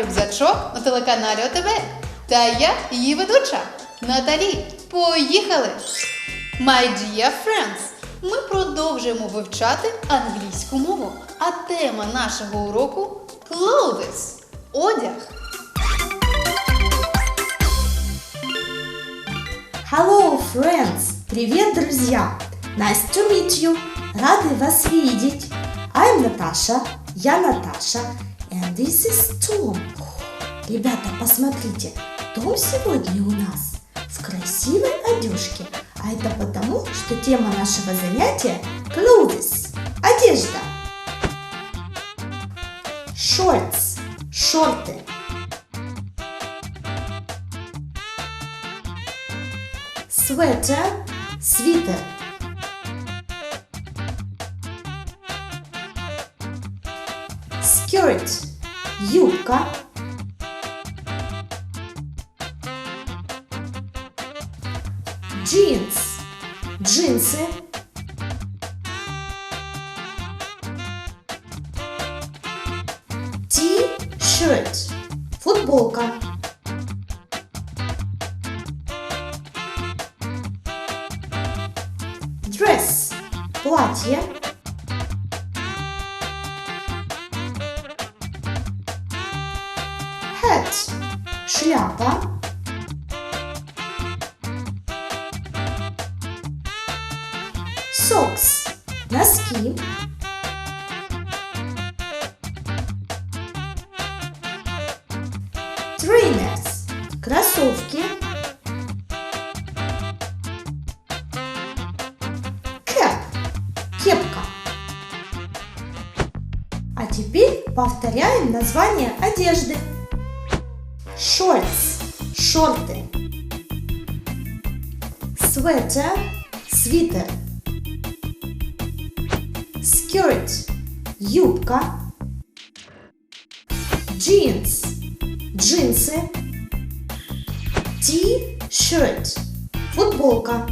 Рюкзачок на телеканалі ОТВ. Та я її ведуча Наталі. Поїхали! My dear friends! Ми продовжуємо вивчати англійську мову. А тема нашого уроку clothes – одяг. Hello, friends! Привет, друзья! Nice to meet you! Рады вас видеть! I'm Наташа, я Наташа, and this is Tom. Ребята, посмотрите, Том сегодня у нас в красивой одежке, а это потому, что тема нашего занятия – clothes – одежда. Shorts – шорты. Sweater – свитер. Skirt – юбка. Jeans – джинсы. T-shirt – футболка. Dress – платье. Шляпа. Socks – носки. Trainers – кроссовки. Cap – кепка. А теперь повторяем название одежды. Shorts – шорты. Sweater – свитер. Skirt – юбка. Jeans – джинсы. T-shirt – футболка.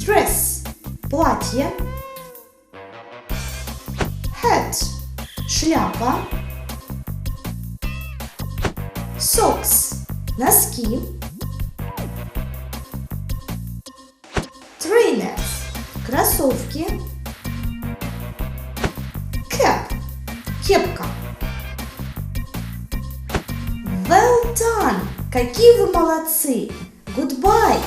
Dress – платье. Hat – шляпа. Socks – носки. Trainers – кроссовки. Cap – кепка. Well done! Какие вы молодцы! Goodbye!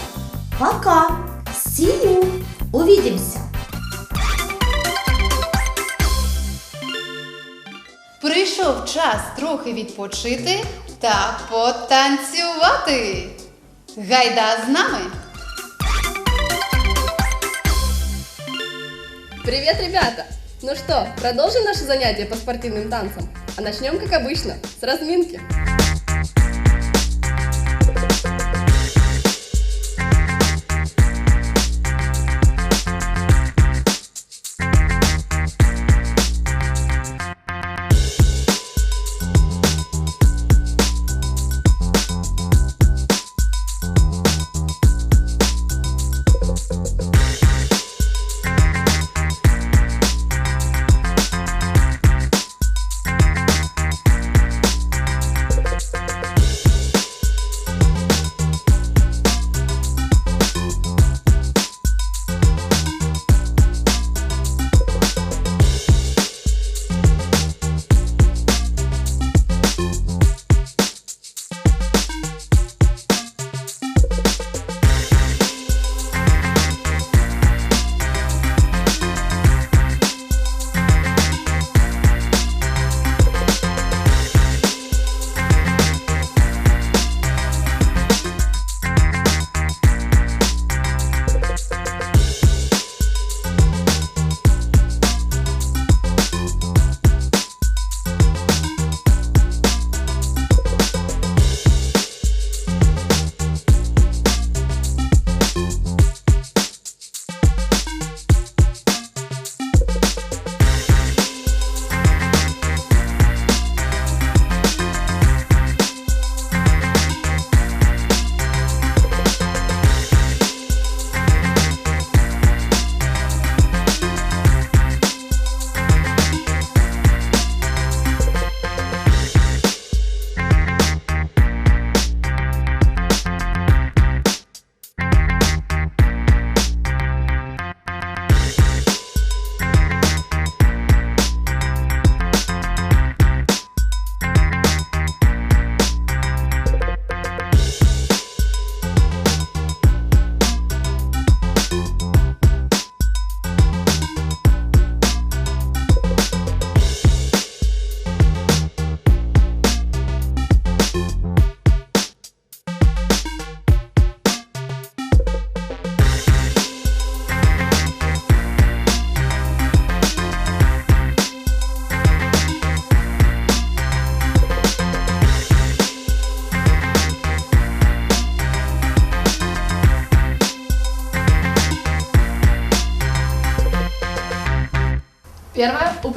Пока! See you! Увидимся! Прийшов час трохи відпочити та потанцювати. Гайда з нами! Привет, ребята! Ну что, продолжим наше занятие по спортивным танцам? А начнем, как обычно, с разминки.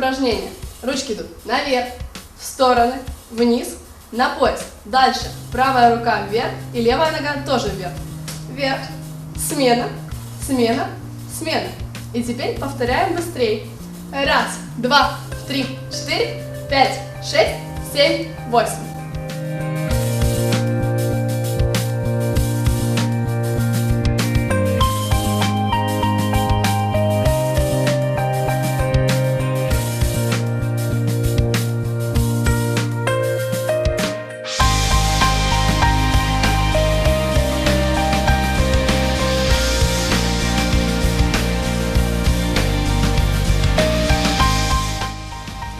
Упражнение. Ручки идут наверх, в стороны, вниз, на пояс. Дальше правая рука вверх и левая нога тоже вверх. Вверх, смена, смена, смена. И теперь повторяем быстрее. Раз, два, три, четыре, пять, шесть, семь, восемь.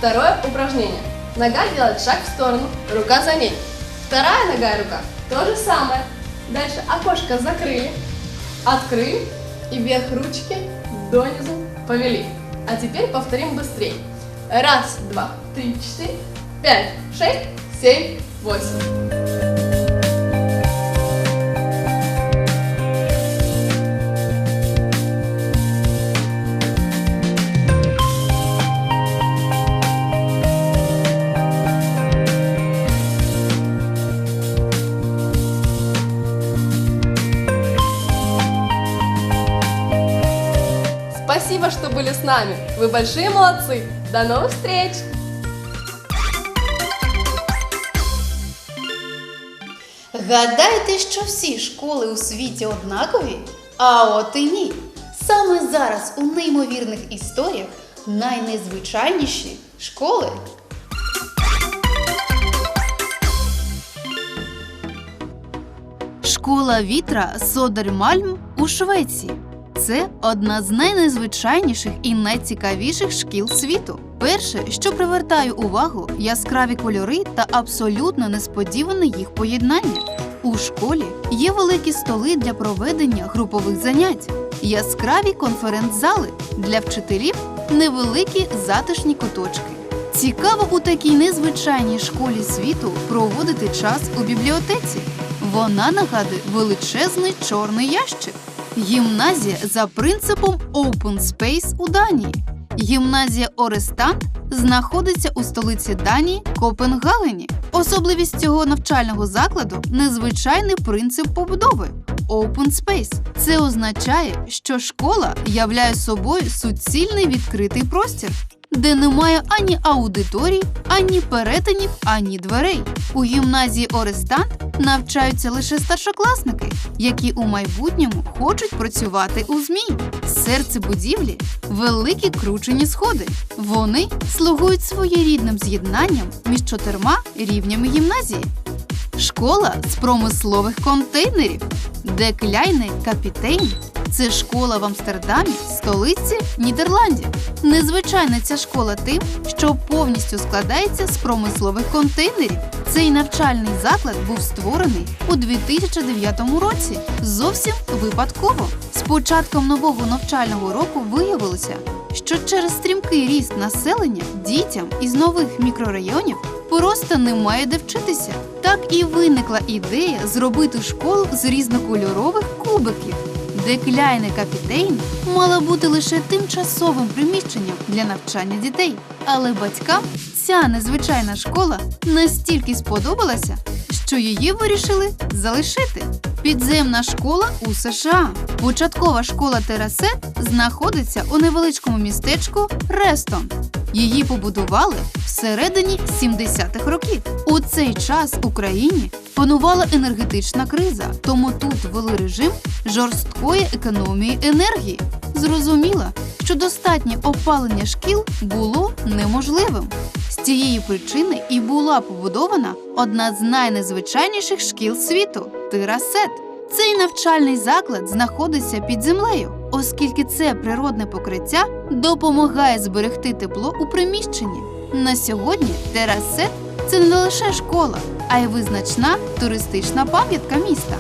Второе упражнение. Нога делает шаг в сторону, рука за ней. Вторая нога и рука то же самое. Дальше окошко закрыли, открыли и вверх ручки донизу повели. А теперь повторим быстрее. Раз, два, три, четыре, пять, шесть, семь, восемь. Спасибо, что были с нами. Вы большие молодцы. До новых встреч! Гадаєте, що всі школи у світі однакові? А от і ні. Саме зараз у неймовірних історіях найнезвичайніші школи. Школа вітра Содермальм у Швеції. Це одна з найнезвичайніших і найцікавіших шкіл світу. Перше, що привертає увагу, яскраві кольори та абсолютно несподіване їх поєднання. У школі є великі столи для проведення групових занять, яскраві конференц-зали для вчителів, невеликі затишні куточки. Цікаво у такій незвичайній школі світу проводити час у бібліотеці. Вона нагадує величезний чорний ящик. Гімназія за принципом Open Space у Данії. Гімназія Орестант знаходиться у столиці Данії Копенгагені. Особливість цього навчального закладу незвичайний принцип побудови Open Space. Це означає, що школа являє собою суцільний відкритий простір, де немає ані аудиторій, ані перетинів, ані дверей. У гімназії Орестант навчаються лише старшокласники, які у майбутньому хочуть працювати у ЗМІ. Серце будівлі великі кручені сходи. Вони слугують своєрідним з'єднанням між чотирма рівнями гімназії. Школа з промислових контейнерів, де Кляйне Капітейн це школа в Амстердамі, столиці Нідерландів. Незвичайна ця школа тим, що повністю складається з промислових контейнерів. Цей навчальний заклад був створений у 2009 році. Зовсім випадково. З початком нового навчального року виявилося, що через стрімкий ріст населення дітям із нових мікрорайонів просто немає де вчитися. Так і виникла ідея зробити школу з різнокольорових кубиків, де Кляйне Капітейн мала бути лише тимчасовим приміщенням для навчання дітей. Але батькам ця незвичайна школа настільки сподобалася, що її вирішили залишити. Підземна школа у США. Початкова школа Терасет знаходиться у невеличкому містечку Рестон. Її побудували всередині 70-х років. У цей час в Україні панувала енергетична криза, тому тут ввели режим жорсткої економії енергії. Зрозуміло, що достатнє опалення шкіл було неможливим. З цієї причини і була побудована одна з найнезвичайніших шкіл світу Тирасет. Цей навчальний заклад знаходиться під землею, оскільки це природне покриття допомагає зберегти тепло у приміщенні. На сьогодні Терасет це не лише школа, а й визначна туристична пам'ятка міста.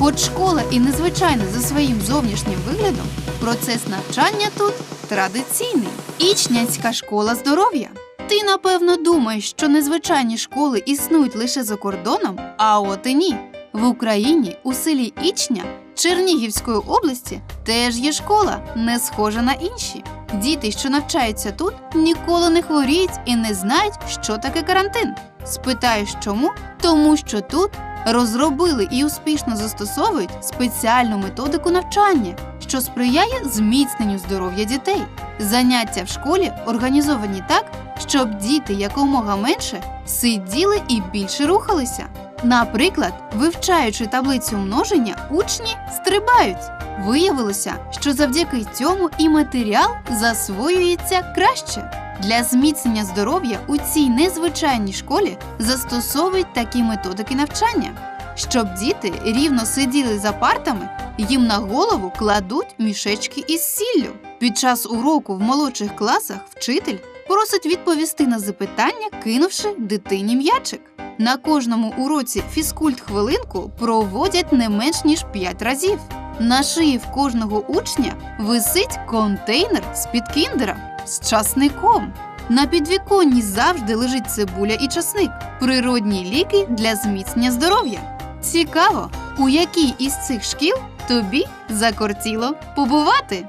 Хоч школа і незвичайна за своїм зовнішнім виглядом, процес навчання тут традиційний. Ічнянська школа здоров'я. Ти напевно думаєш, що незвичайні школи існують лише за кордоном, а от і ні. В Україні у селі Ічня Чернігівської області теж є школа, не схожа на інші. Діти, що навчаються тут, ніколи не хворіють і не знають, що таке карантин. Спитаєш чому? Тому що тут розробили і успішно застосовують спеціальну методику навчання, що сприяє зміцненню здоров'я дітей. Заняття в школі організовані так, щоб діти якомога менше сиділи і більше рухалися. Наприклад, вивчаючи таблицю множення, учні стрибають. Виявилося, що завдяки цьому і матеріал засвоюється краще. Для зміцнення здоров'я у цій незвичайній школі застосовують такі методики навчання. Щоб діти рівно сиділи за партами, їм на голову кладуть мішечки із сіллю. Під час уроку в молодших класах вчитель просить відповісти на запитання, кинувши дитині м'ячик. На кожному уроці фізкульт хвилинку проводять не менш ніж 5 разів. На шиї в кожного учня висить контейнер з-під кіндера з часником. На підвіконні завжди лежить цибуля і часник природні ліки для зміцнення здоров'я. Цікаво, у якій із цих шкіл тобі закортіло побувати.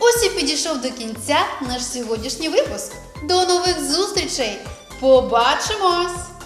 Ось і підійшов до кінця наш сьогоднішній випуск. До нових зустрічей! Побачимось!